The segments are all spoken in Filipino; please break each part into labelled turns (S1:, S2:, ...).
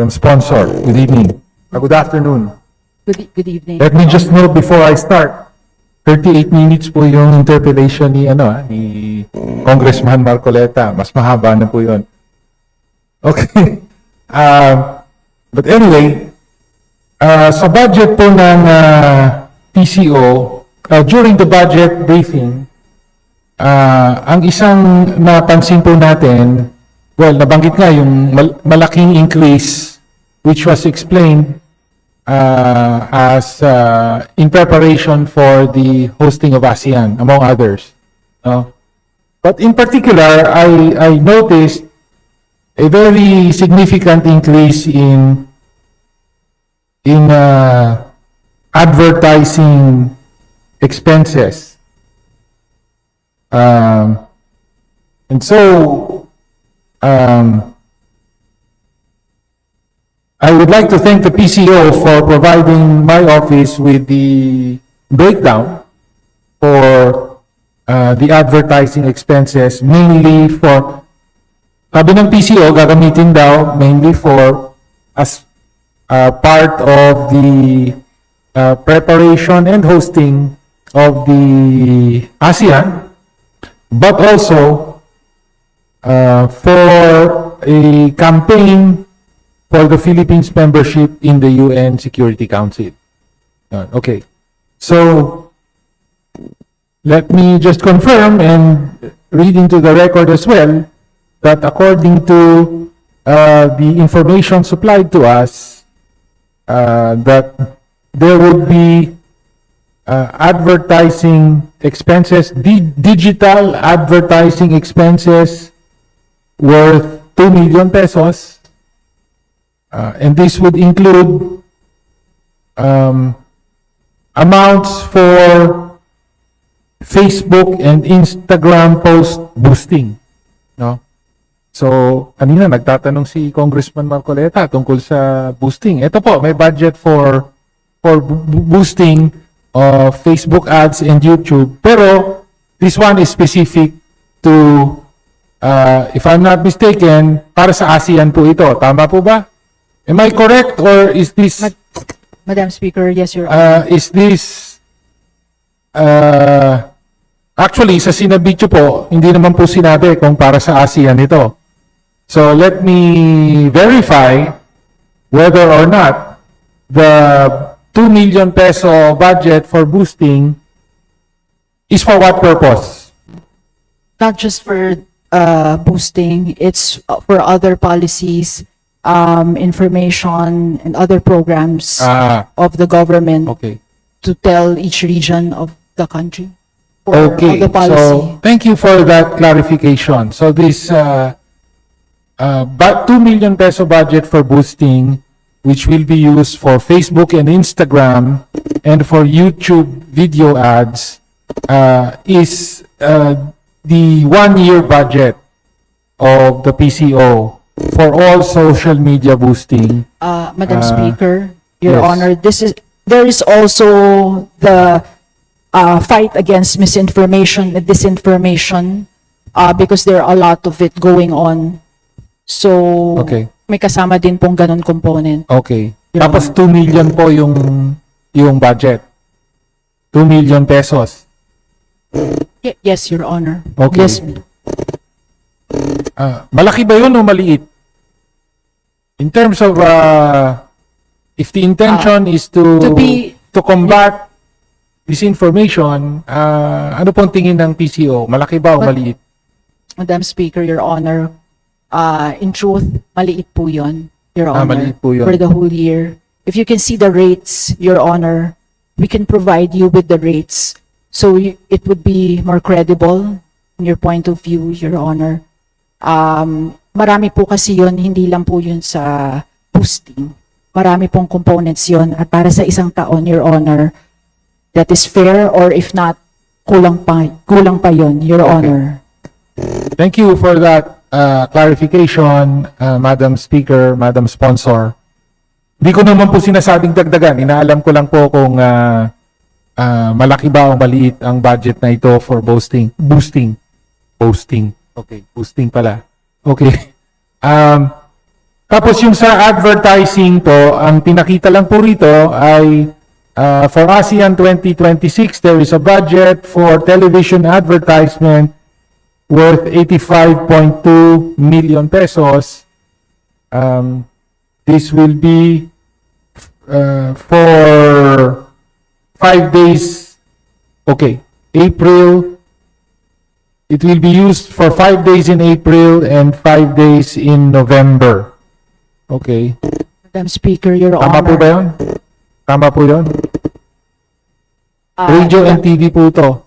S1: Madam Sponsor, good evening. Uh, Good afternoon.
S2: Good, e- good evening.
S1: Let me just note before I start, 38 minutes po yung interpellation ni ano ah, ni Congressman Marcoleta. Mas mahaba na po yun. Okay. Um, but anyway, uh, sa budget po ng uh, PCO, uh, during the budget briefing, uh, ang isang napansin po natin, well, nabanggit nga yung mal- malaking increase which was explained uh, as uh, in preparation for the hosting of ASEAN, among others. no? But in particular, I, I noticed a very significant increase in in uh, advertising expenses. Um, and so, um, I would like to thank the PCO for providing my office with the breakdown for uh, the advertising expenses, mainly for, sabi ng PCO, gagamitin daw mainly for as uh, part of the uh, preparation and hosting of the ASEAN, but also uh, for a campaign for the Philippines membership in the UN Security Council. Uh, okay. So, let me just confirm and read into the record as well that according to uh, the information supplied to us, uh, that there would be uh, advertising expenses, di- digital advertising expenses worth 2 million pesos. Uh, and this would include um, amounts for Facebook and Instagram post boosting. No? So, kanina nagtatanong si Congressman Marcoleta tungkol sa boosting. Ito po, may budget for for boosting of Facebook ads and YouTube. Pero this one is specific to uh, if I'm not mistaken, para sa ASEAN po ito. Tama po ba? Am I correct or is this
S2: Mad- Madam Speaker, yes, Your Honor.
S1: uh, is this uh, actually sa sinabityo po, hindi naman po sinabi kung para sa ASEAN ito. So let me verify whether or not the 2 million peso budget for boosting is for what purpose?
S2: Not just for uh, boosting, it's for other policies, um, information, and other programs
S1: Ah,
S2: of the government
S1: okay.
S2: to tell each region of the country. for
S1: Okay,
S2: the policy.
S1: so thank you for that clarification. So this uh, uh, but 2 million peso budget for boosting, which will be used for Facebook and Instagram and for YouTube video ads, uh, is uh, the one-year budget of the PCO for all social media boosting.
S2: Uh, Madam
S1: Uh,
S2: Speaker, Your
S1: yes.
S2: Honor, this is, there is also the uh, fight against misinformation and disinformation uh, because there are a lot of it going on. So,
S1: Okay.
S2: may kasama din pong ganun component.
S1: Okay. Tapos 2 million po yung yung budget. 2 million pesos.
S2: Ye- Yes, Your Honor.
S1: Okay.
S2: Yes,
S1: Ah, malaki ba yun o maliit? In terms of uh, if the intention is to
S2: to be-
S1: to combat disinformation, ah, ano pong tingin ng PCO? Malaki ba o
S2: But-
S1: maliit?
S2: Madam Speaker, Your Honor, uh, in truth, maliit po yun, Your
S1: Ah,
S2: Honor.
S1: maliit po yun.
S2: For the whole year. If you can see the rates, Your Honor, we can provide you with the rates. So you- it would be more credible in your point of view, Your Honor. Um, marami po kasi yun, hindi lang po yun sa boosting. Marami pong components yun. At para sa isang taon, Your Honor, that is fair or if not, kulang pa, kulang pa yun, Your Honor.
S1: Thank you for that uh, clarification, uh, Madam Speaker, Madam Sponsor. Hindi ko naman po sinasabing dagdagan. Inaalam ko lang po kung uh, uh, malaki ba o maliit ang budget na ito for boosting. Boosting. Boosting. Okay, boosting pala. Okay. Um, Tapos yung sa advertising po, ang pinakita lang po rito ay uh, for ASEAN 2026, there is a budget for television advertisement worth 85.2 million pesos. Um, this will be uh, for five days. Okay, April. It will be used for five days in April and five days in November. Okay.
S2: Madam Speaker, Your
S1: Tama po
S2: Honor.
S1: ba yun? Tama po yun?
S2: Ah,
S1: Radio and TV po to.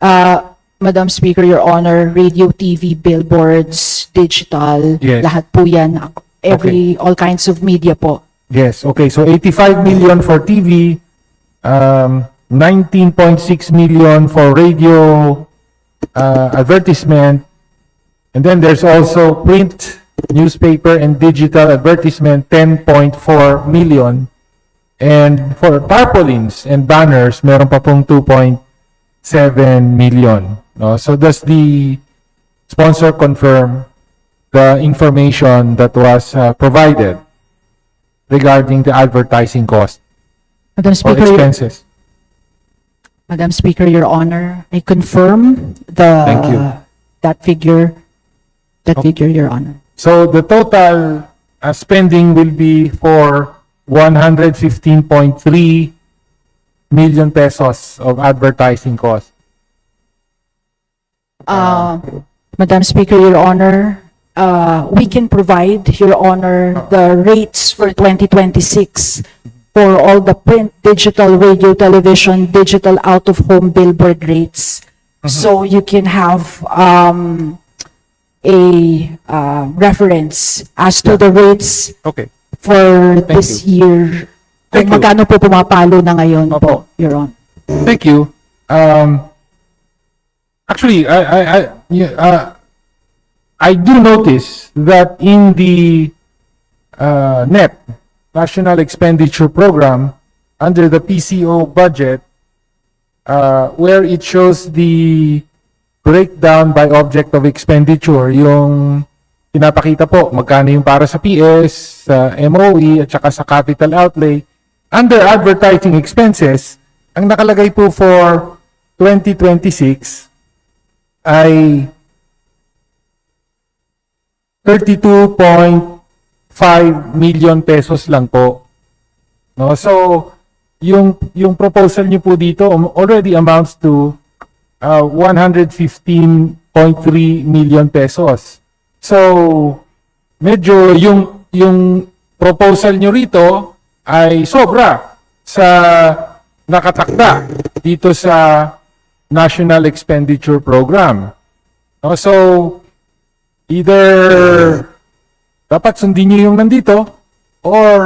S2: Ah, Madam Speaker, Your Honor, radio, TV, billboards, digital,
S1: Yes.
S2: lahat po yan. Every, all kinds of media po.
S1: Yes, okay. So 85 million for TV, um, 19.6 million for radio uh, advertisement, and then there's also print, newspaper, and digital advertisement, 10.4 million. And for tarpaulins and banners, meron pa pong 2.7 million. No? So does the sponsor confirm the information that was uh, provided regarding the advertising cost
S2: Madam
S1: or
S2: Speaker,
S1: expenses?
S2: Madam Speaker, Your Honor, I confirm the,
S1: Thank you.
S2: that figure, that
S1: Okay.
S2: figure, Your Honor.
S1: So the total uh, spending will be for 115.3 million pesos of advertising cost.
S2: Uh, Madam Speaker, Your Honor, uh, we can provide, Your Honor, the rates for 2026 for all the print, digital, radio, television, digital out-of-home billboard rates. So you can have um, a uh, reference as to the rates
S1: Okay.
S2: for this year. Kung
S1: Thank you.
S2: magkano po pumapalo na ngayon po, Your Honor.
S1: Thank you. Um, actually, I, I, I, yeah, uh, I do notice that in the uh, NEP, National Expenditure Program, under the PCO budget, uh, where it shows the breakdown by object of expenditure, yung pinapakita po, magkano yung para sa PS, sa MOE, at saka sa capital outlay. Under advertising expenses, ang nakalagay po for 2026 ay 32.5 million pesos lang po. No? So, yung yung proposal niyo po dito um, already amounts to uh, 115.3 million pesos. So, medyo yung yung proposal niyo rito ay sobra sa nakatakda dito sa National Expenditure Program. No, so either dapat sundin niyo yung nandito or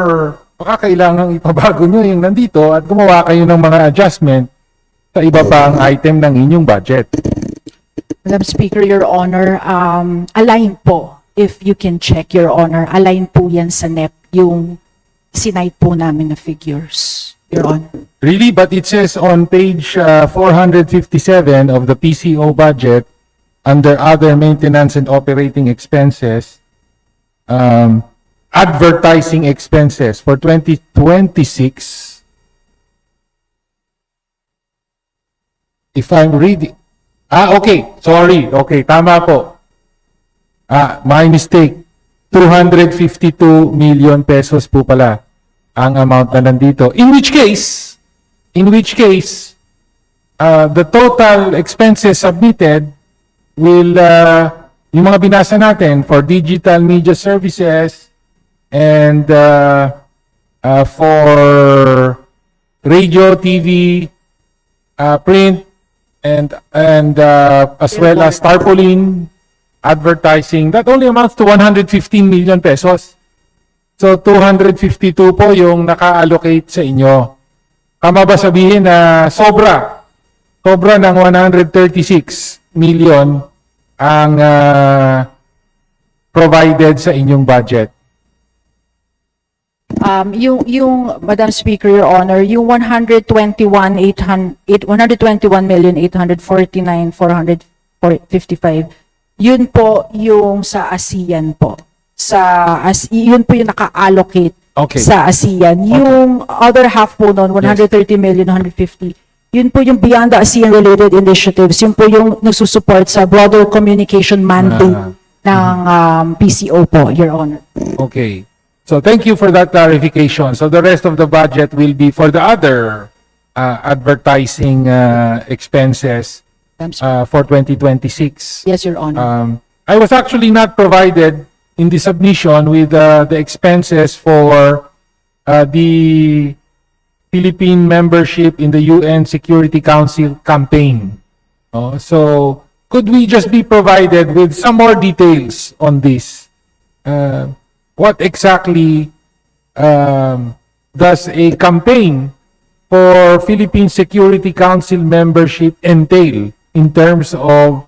S1: baka kailangang ipabago niyo yung nandito at gumawa kayo ng mga adjustment sa iba pang item ng inyong budget.
S2: Madam Speaker, Your Honor, um, align po, if you can check, Your Honor, align po yan sa NEP, yung sinight po namin na figures, Your Honor.
S1: Really, but it says on page uh, 457 of the PCO budget, under other maintenance and operating expenses, um, advertising expenses for 2026. If I'm reading, ah, okay, sorry, okay, tama po. Ah, my mistake. 252 million pesos po pala ang amount na nandito. In which case, in which case, uh, the total expenses submitted will, uh, yung mga binasa natin for digital media services and uh, uh, for radio, TV, uh, print, and and uh, as well as tarpaulin advertising, that only amounts to 115 million pesos. So 252 po yung naka-allocate sa inyo. Tama ba sabihin na sobra, sobra ng 136 million ang ah, provided sa inyong budget?
S2: Um, yung, yung, Madam Speaker, Your Honor, yung 121, 800, 121 million, 849, 455, yun po yung sa ASEAN po. sa as yun po yung naka-allocate
S1: Okay.
S2: sa ASEAN. Yung other half po noon, 130 million, 150, yun po yung beyond the ASEAN related initiatives. Yun po yung nagsusupport sa broader communication mandate ng um, PCO po, Your Honor.
S1: Okay. So thank you for that clarification. So the rest of the budget will be for the other uh, advertising uh, expenses uh, for 2026.
S2: Yes, Your Honor.
S1: Um, I was actually not provided in the submission with uh, the expenses for uh, the Philippine membership in the UN Security Council campaign. Oh, so could we just be provided with some more details on this? Uh, what exactly um, does a campaign for Philippine Security Council membership entail in terms of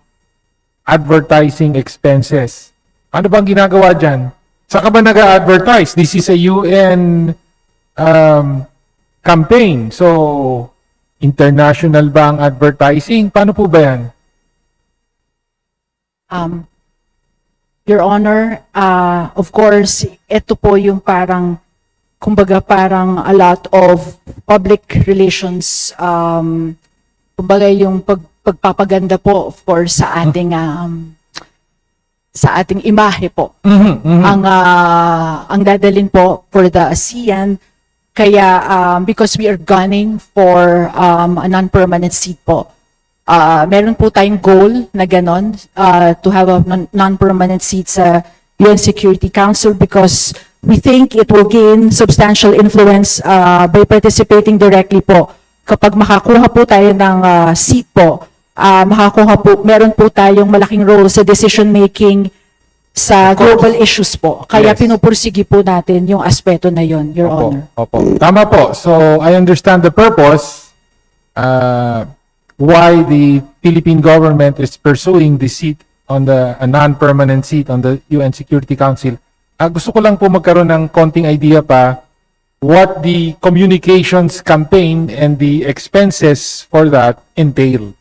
S1: advertising expenses. Ano bang ginagawa dyan? Saka ba nag-advertise? This is a UN um, campaign. So, international ba ang advertising? Paano po ba yan?
S2: Um, Your Honor, uh, of course, ito po yung parang, kumbaga parang a lot of public relations, um, kumbaga yung pag, pagpapaganda po, of course, sa ating, um, sa ating imahe po.
S1: Mhm, mhm.
S2: Ang, ah, ang dadalin po for the ASEAN, kaya um, because we are gunning for um, a non-permanent seat po. Ah, meron po tayong goal na ganon ah, to have a non- non-permanent seat sa UN Security Council because we think it will gain substantial influence ah, by participating directly po. Kapag makakuha po tayo ng ah, seat po, ah, makakuha po, meron po tayong malaking role sa decision making sa global issues po. Kaya
S1: Yes.
S2: pinupursigi po natin yung aspeto na yon, Your
S1: Opo,
S2: Honor.
S1: opo. Tama po. So, I understand the purpose uh, why the Philippine government is pursuing the seat on the a non-permanent seat on the UN Security Council. Ah, gusto ko lang po magkaroon ng konting idea pa what the communications campaign and the expenses for that entail.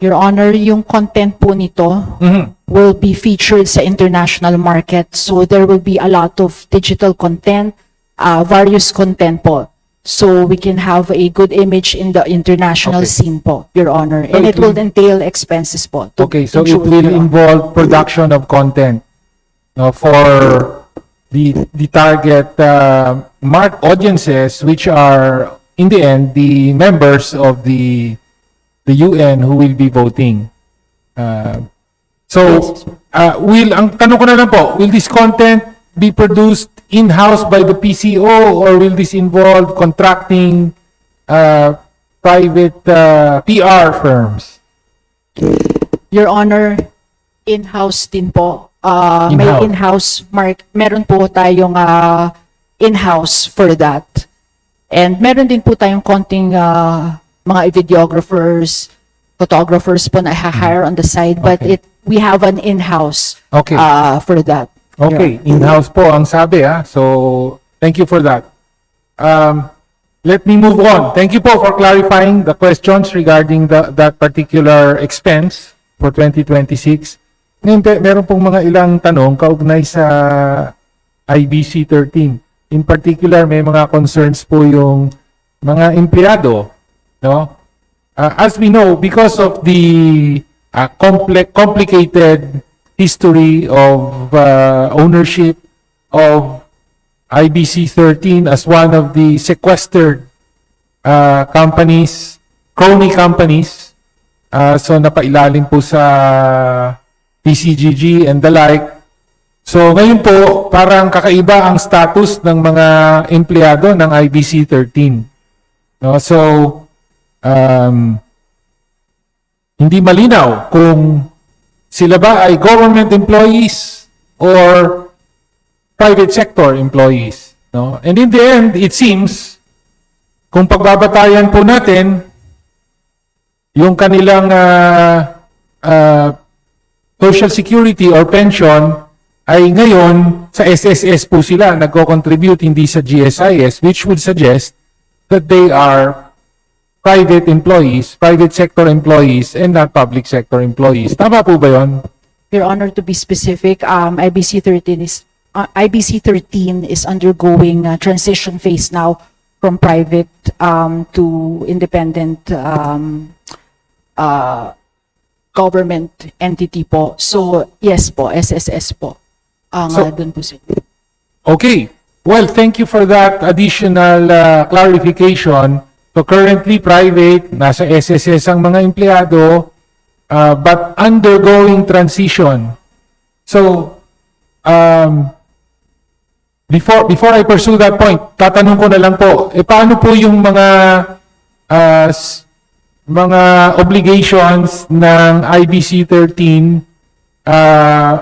S2: Your Honor, yung content po nito
S1: Mhm.
S2: will be featured sa international market. So there will be a lot of digital content, uh, various content po. So we can have a good image in the international
S1: Okay.
S2: scene po, Your Honor. And
S1: it
S2: it will
S1: will-
S2: entail expenses po. to
S1: Okay, so it
S2: ensure,
S1: will
S2: Your Honor.
S1: involve production of content no, for the the target uh, mark audiences, which are in the end the members of the the UN who will be voting. Uh, so, uh, will ang tanong ko na lang po, will this content be produced in-house by the PCO or will this involve contracting uh, private uh, PR firms?
S2: Your Honor, in-house din po. Uh, may
S1: In-house.
S2: in-house mark, meron po tayong uh, in-house for that. And meron din po tayong konting uh, mga videographers, photographers po na hire on the side, but
S1: Okay.
S2: it we have an in-house
S1: Okay.
S2: uh, for that.
S1: Okay, in-house po ang sabi ha. So, thank you for that. Um, let me move on. Thank you po for clarifying the questions regarding the, that particular expense for 2026. Ngayon, pe- meron pong mga ilang tanong kaugnay sa IBC 13. In particular, may mga concerns po yung mga empleyado, no? Uh, as we know, because of the uh, complex, complicated history of uh, ownership of IBC 13 as one of the sequestered uh, companies, crony companies. Uh, so napailalim po sa PCGG and the like. So ngayon po, parang kakaiba ang status ng mga empleyado ng IBC 13. No? So, um, hindi malinaw kung sila ba ay government employees or private sector employees. No? And in the end, it seems, kung pagbabatayan po natin, yung kanilang ah, ah, social security or pension ay ngayon sa SSS po sila nagko-contribute hindi sa GSIS which would suggest that they are private employees, private sector employees, and not public sector employees. Tama po ba yun?
S2: Your Honor, to be specific, um, IBC 13 is, uh, IBC 13 is undergoing a transition phase now from private, um, to independent, um, uh, government entity po. So, yes po, SSS po. Ang
S1: So-
S2: uh, dun po sila.
S1: Okay. Well, thank you for that additional uh, clarification. So currently private, nasa SSS ang mga empleyado, uh, but undergoing transition. So, um, before before I pursue that point, tatanong ko na lang po, eh paano po yung mga uh, mga obligations ng IBC 13 uh,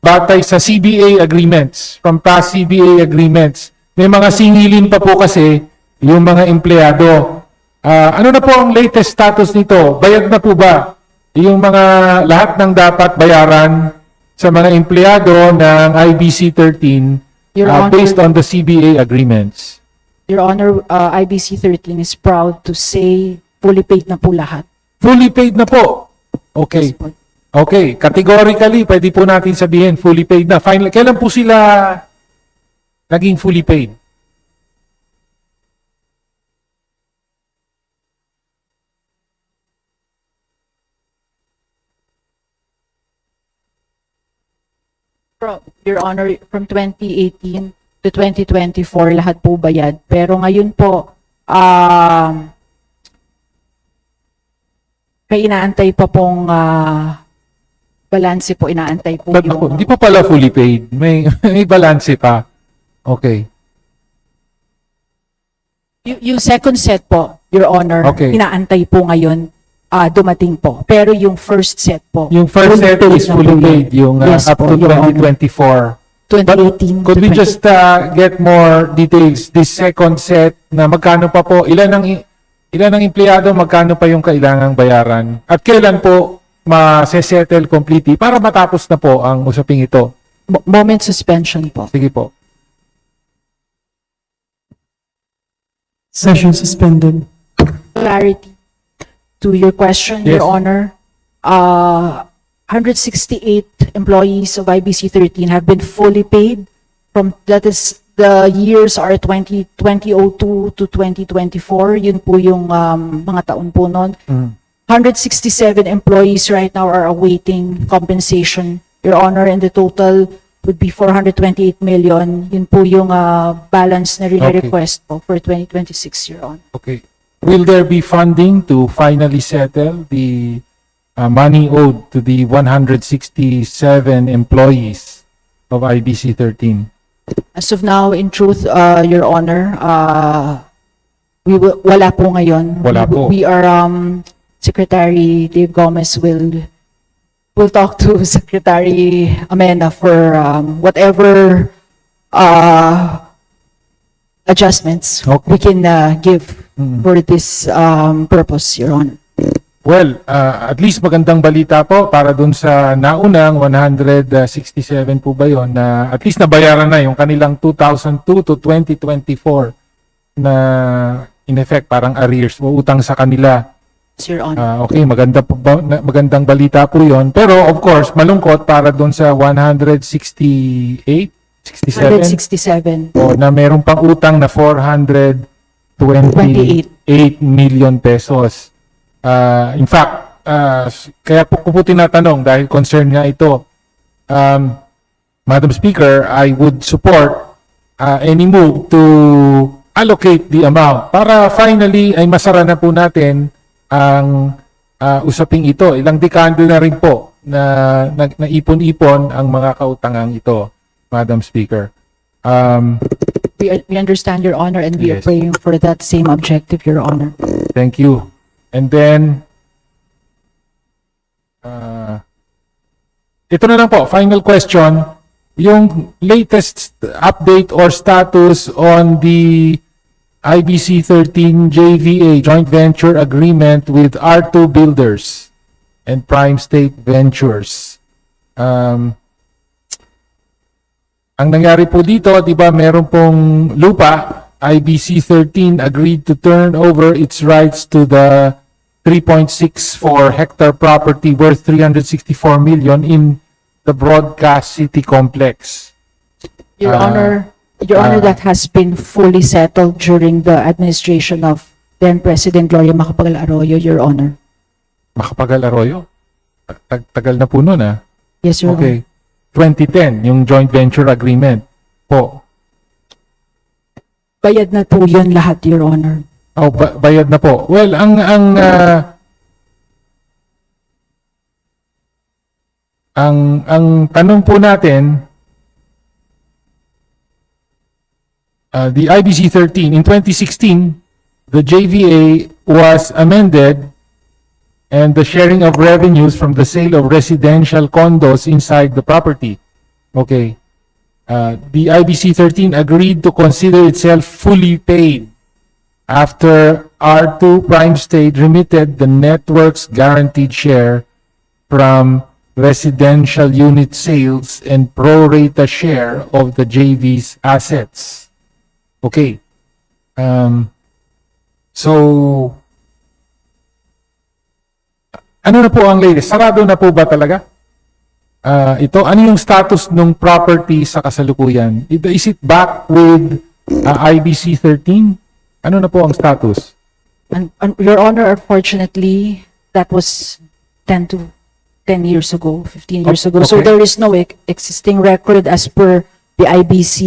S1: batay sa CBA agreements, from past CBA agreements. May mga singilin pa po kasi yung mga empleyado. Ah, ano na po ang latest status nito? Bayad na po ba yung mga lahat ng dapat bayaran sa mga empleyado ng IBC 13
S2: Your
S1: ah,
S2: Honor-
S1: based on the CBA agreements?
S2: Your Honor, uh, IBC 13 is proud to say fully paid na po lahat.
S1: Fully paid na po. Okay.
S2: Yes po.
S1: Okay, categorically, pwede po natin sabihin fully paid na. Final, kailan po sila naging fully paid?
S2: From, Your Honor, from 2018 to 2024, lahat po bayad. Pero ngayon po, um, may inaantay pa pong uh, balanse po, inaantay po
S1: Ba't
S2: yung...
S1: ako, hindi pa pala fully paid. May, may balance pa. Okay.
S2: Y- yung second set po, Your Honor,
S1: Okay.
S2: inaantay po ngayon, ah, dumating po. Pero yung first set po,
S1: Yung first set is fully paid, yung uh,
S2: Yes
S1: up
S2: po,
S1: to
S2: Your Honor.
S1: 2024.
S2: 2018
S1: Could we
S2: 20
S1: just uh, get more details? This second set na magkano pa po? Ilan ang ilan ang empleyado, magkano pa yung kailangang bayaran? At kailan po ma-settle completely para matapos na po ang usaping ito?
S2: mo- moment suspension po.
S1: Sige po.
S3: Session suspended.
S2: clarity to your question,
S1: Yes.
S2: Your Honor. Uh, 168 employees of IBC 13 have been fully paid from, that is, the years are 20, 2002 to 2024. Yun po yung um, mga taon po nun.
S1: Mm.
S2: 167 employees right now are awaiting compensation, Your Honor, and the total would be 428 million. Yun po yung uh, balance na
S1: Okay.
S2: rile-request po for 2026, Your Honor.
S1: Okay. Will there be funding to finally settle the uh, money owed to the 167 employees of IBC 13?
S2: As of now, in truth, uh, Your Honor, uh, we will, wala po ngayon.
S1: Wala
S2: We-
S1: po.
S2: We are, um, Secretary Dave Gomez will, will talk to Secretary Amena for, um, whatever, uh, adjustments
S1: Okay.
S2: we can, uh, give
S1: Mm.
S2: for this, um, purpose, Your Honor.
S1: Well, uh, at least magandang balita po para dun sa naunang 167 po ba yon na at least nabayaran na yung kanilang 2002 to 2024 na in effect parang arrears o utang sa kanila.
S2: Your Honor.
S1: Ah, okay, maganda po ba, magandang balita po 'yon. Pero of course, malungkot para doon sa 168, 67
S2: 167.
S1: o na meron pang utang na 428 million pesos. Ah, in fact, s- kaya po ko po tinatanong dahil concern nga ito. Um, Madam Speaker, I would support ah, any move to allocate the amount para finally ay masara na po natin ang ah, usaping ito. Ilang dekado na rin po na, na naipon-ipon ang mga kautangang ito, Madam Speaker. Um,
S2: We, we understand, Your Honor, and we are
S1: Yes.
S2: praying for that same objective, Your Honor.
S1: Thank you. And then, uh, ito na lang po, final question. Yung latest update or status on the IBC 13 JVA joint venture agreement with R2 Builders and Prime State Ventures. Um, ang nangyari po dito, di ba, meron pong lupa IBC 13 agreed to turn over its rights to the 3.64 hectare property worth 364 million in the Broadcast City Complex.
S2: Your
S1: Ah,
S2: Honor, Your Honor,
S1: ah.
S2: that has been fully settled during the administration of then President Gloria Macapagal Arroyo, Your Honor.
S1: Makapagal Arroyo? Tag tagal na po nun ah.
S2: Yes, Your Honor.
S1: Okay. 2010, yung joint venture agreement po.
S2: Bayad na po yun lahat, Your Honor.
S1: Oh, ba- bayad na po. Well, ang ang ah, ang ang tanong po natin uh, the IBC 13 in 2016 the JVA was amended and the sharing of revenues from the sale of residential condos inside the property. Okay. Uh, the IBC 13 agreed to consider itself fully paid after R2 Prime State remitted the network's guaranteed share from residential unit sales and pro rata share of the JV's assets. Okay. Um, so, ano na po ang latest? Sarado na po ba talaga? Ah, ito, ano yung status ng property sa kasalukuyan? Is it back with ah, IBC 13? Ano na po ang status?
S2: And, and Your Honor, unfortunately, that was 10 to 10 years ago, 15 years ago. So there is no ex- existing record as per the IBC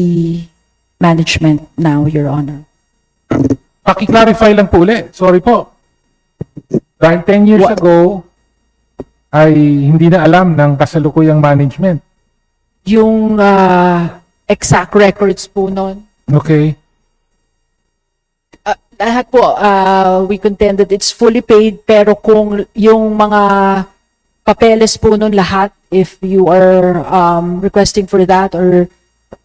S2: management now, Your Honor.
S1: Paki-clarify lang po ulit. Sorry po. Dahil 10 years
S2: What-
S1: ago, ay hindi na alam ng kasalukuyang management.
S2: Yung ah, exact records po noon,
S1: Okay?
S2: Ah, lahat po, ah, we contend that it's fully paid, pero kung yung mga papeles po nun lahat, if you are um, requesting for that or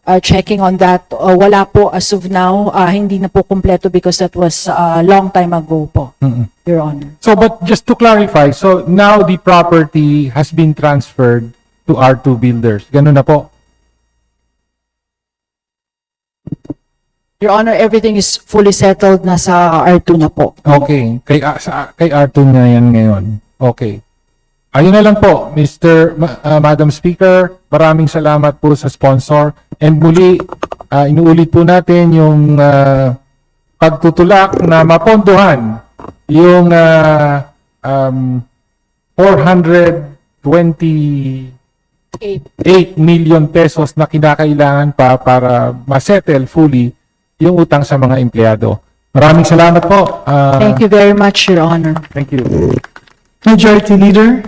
S2: uh, checking on that, uh, wala po as of now, ah, hindi na po kompleto because that was a long time ago po,
S1: Mm-mm.
S2: Your Honor.
S1: So, but just to clarify, so now the property has been transferred to R2 Builders. Ganun na po.
S2: Your Honor, everything is fully settled na sa R2 na po.
S1: Okay. Kay, ah, sa, kay R2 na yan ngayon. Okay. Ayun na lang po, Mr. Ma- ah, Madam Speaker, maraming salamat po sa sponsor. And muli, ah, inuulit po natin yung ah, pagtutulak na mapondohan yung ah, um, 428 million pesos na kinakailangan pa para masettle fully yung utang sa mga empleyado. Maraming salamat po. Ah,
S2: Thank you very much, Your Honor.
S1: Thank you.
S3: Majority Leader,